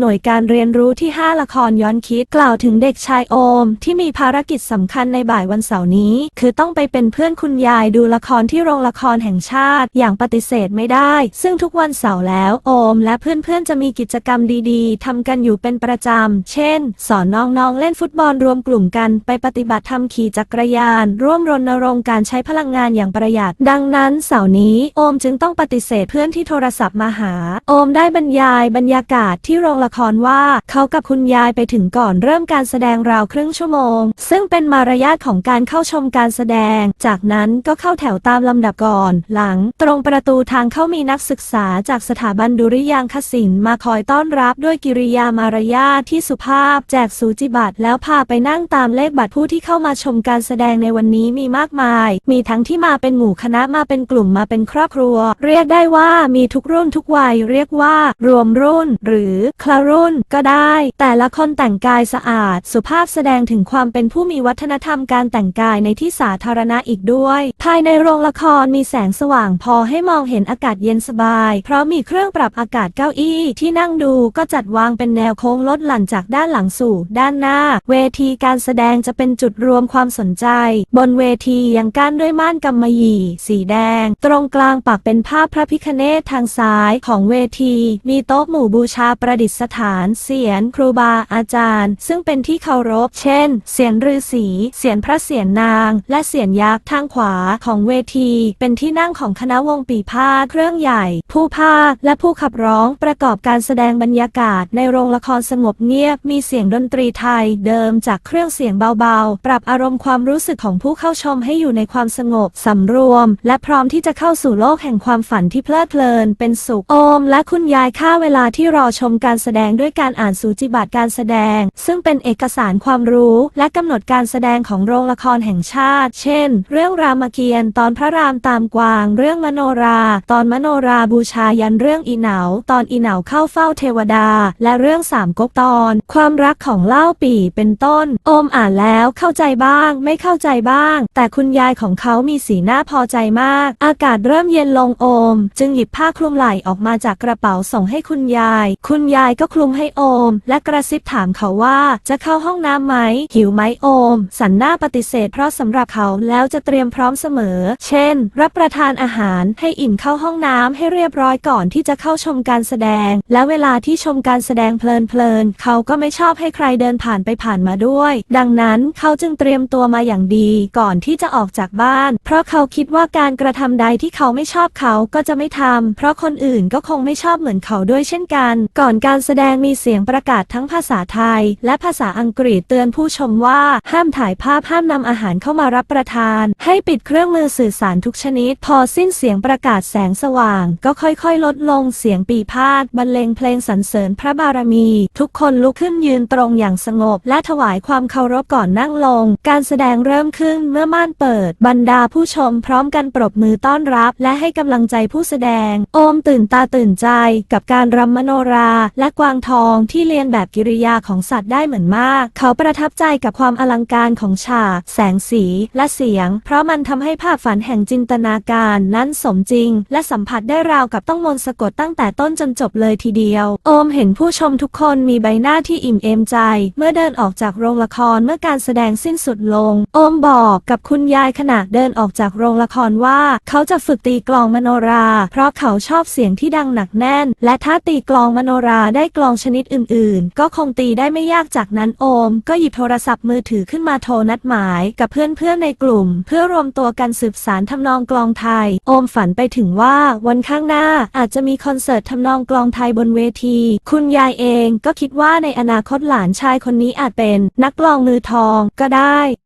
หน่วยการเรียนรู้ที่ 5 ละครย้อนคิดกล่าวถึงเด็กชายโอม ที่มีภารกิจสำคัญในบ่ายวันเสาร์นี้ คือต้องไปเป็นเพื่อนคุณยายดูละครที่โรงละครแห่งชาติ อย่างปฏิเสธไม่ได้ ซึ่งทุกวันเสาร์แล้วโอม และเพื่อนๆจะมีกิจกรรมดีๆทำกันอยู่เป็นประจำ เช่น สอนน้องๆเล่นฟุตบอลรวมกลุ่มกันไปปฏิบัติธรรมขี่จักรยาน ร่วมรณรงค์การใช้พลังงานอย่างประหยัด ดังนั้นเสาร์นี้โอมจึงต้องปฏิเสธเพื่อนที่โทรศัพท์มาหา โอมได้บรรยายบรรยากาศที่โรงละครว่า เขากับคุณยายไปถึงก่อนเริ่มการแสดงราวครึ่งชั่วโมง ซึ่งเป็นมารยาทของการเข้าชมการแสดง จากนั้นก็เข้าแถวตามลำดับก่อน หลัง ตรงประตูทางเข้ามีนักศึกษาจากสถาบันดุริยางคศิลป์มาคอยต้อนรับด้วยกิริยามารยาทที่สุภาพ แจกสูจิบัตรแล้วพาไปนั่งตามเลขบัตรผู้ที่เข้ามาชมการแสดงในวันนี้มีมากมาย มีทั้งที่มาเป็นหมู่คณะมาเป็นกลุ่มมาเป็นครอบครัว เรียกได้ว่ามีทุกรุ่นทุกวัยเรียกว่ารวมรุ่น หรือคลารุ่นก็ได้ แต่ละคนแต่งกายสะอาด สุภาพแสดงถึงความเป็นผู้มีวัฒนธรรมการแต่งกายในที่สาธารณะอีกด้วย ภายในโรงละครมีแสงสว่างพอให้มองเห็นอากาศเย็นสบาย เพราะมีเครื่องปรับอากาศเก้าอี้ที่นั่งดูก็จัดวางเป็นแนวโค้งลดหลั่นจากด้านหลังสู่ด้านหน้า เวทีการแสดงจะเป็นจุดรวมความสนใจ บนเวทียังกั้นด้วยม่านกำมะหยี่ สีแดง ตรงกลางปักเป็นภาพพระพิคเนศทางซ้ายของเวที มีโต๊ะหมู่บูชาประดิษฐาน เสียนครูบาอาจารย์ ซึ่งเป็นที่เคารพ เช่น เสียนฤาษีเสียนพระเสียนนาง และเสียนยักษ์ทางขวาของเวที เป็นที่นั่งของคณะวงปีพาเครื่องใหญ่ ผู้พากย์และผู้ขับร้องประกอบการแสดงบรรยากาศ ในโรงละครสงบเงียบมีเสียงดนตรีไทยเดิมจากเครื่องเสียงเบาๆ ปรับอารมณ์ความรู้สึกของผู้เข้าชมให้อยู่ในความสงบสำรวม และพร้อมที่จะเข้าสู่โลกแห่งความฝันที่เพลิดเพลิน เป็นสุขโอม และคุณยายค่าเวลาที่รอชมการแสดงด้วยการอ่านสูจิบัตรการแสดง ซึ่งเป็นเอกสารความรู้และกำหนดการแสดงของโรงละครแห่งชาติ เช่น เรื่องรามเกียรติ์ตอนพระรามตามกวาง เรื่องมโนรา ตอนมโนราบูชายันเรื่องอีเหนา ตอนอีเหนาเข้าเฝ้าเทวดา และเรื่องสามก๊กตอน ความรักของเล่าปี่เป็นต้น โอมอ่านแล้วเข้าใจบ้าง ไม่เข้าใจบ้าง แต่คุณยายของเขามีสีหน้าพอใจมาก อากาศเริ่มเย็นลงโอม จึงหยิบผ้าคลุมไหล่ออกมาจากกระเป๋าส่งให้คุณยาย คุณยายก็็คลุมให้โอม และกระซิบถามเขาว่า จะเข้าห้องน้ำไหม หิวไหมโอม สันหน้าปฏิเสธเพราะสำหรับเขาแล้วจะเตรียมพร้อมเสมอ เช่น รับประทานอาหารให้อิ่มเข้าห้องน้ำให้เรียบร้อยก่อนที่จะเข้าชมการแสดง และเวลาที่ชมการแสดงเพลินๆเขาก็ไม่ชอบให้ใครเดินผ่านไปผ่านมาด้วย ดังนั้นเขาจึงเตรียมตัวมาอย่างดีก่อนที่จะออกจากบ้าน เพราะเขาคิดว่าการกระทำใดที่เขาไม่ชอบเขาก็จะไม่ทำเพราะคนอื่นก็คงไม่ชอบเหมือนเขาด้วยเช่นกัน ก่อนการแสดงมีเสียงประกาศทั้งภาษาไทย และภาษาอังกฤษเตือนผู้ชมว่า ห้ามถ่ายภาพห้ามนำอาหารเข้ามารับประทาน ให้ปิดเครื่องมือสื่อสารทุกชนิด พอสิ้นเสียงประกาศแสงสว่าง ก็ค่อยๆ ลดลงเสียงปีพาดบรรเลงเพลงสรรเสริญพระบารมี ทุกคนลุกขึ้นยืนตรงอย่างสงบ และถวายความเคารพก่อนนั่งลง การแสดงเริ่มขึ้นเมื่อม่านเปิด บรรดาผู้ชมพร้อมกันปรบมือต้อนรับ และให้กำลังใจผู้แสดง โอมตื่นตาตื่นใจกับการรำมโนราและกวางทองที่เรียนแบบกิริยาของสัตว์ได้เหมือนมาก เขาประทับใจกับความอลังการของฉาก แสงสีและเสียง เพราะมันทำให้ภาพฝันแห่งจินตนาการนั้นสมจริง และสัมผัสได้ราวกับต้องมนต์สะกดตั้งแต่ต้นจนจบเลยทีเดียว โอมเห็นผู้ชมทุกคนมีใบหน้าที่อิ่มเอมใจ เมื่อเดินออกจากโรงละครเมื่อการแสดงสิ้นสุดลง โอมบอกกับคุณยายขณะเดินออกจากโรงละครว่า เขาจะฝึกตีกลองมโนรา เพราะเขาชอบเสียงที่ดังหนักแน่น และถ้าตีกลองมโนราได้ได้กลองชนิดอื่นๆ ก็คงตีได้ไม่ยากจากนั้นโอม ก็หยิบโทรศัพท์มือถือขึ้นมาโทรนัดหมายกับเพื่อนๆในกลุ่ม เพื่อรวมตัวกันสืบสารทำนองกลองไทย โอมฝันไปถึงว่าวันข้างหน้าอาจจะมีคอนเสิร์ตทำนองกลองไทยบนเวที คุณยายเองก็คิดว่าในอนาคตหลานชายคนนี้อาจเป็นนักกลองมือทองก็ได้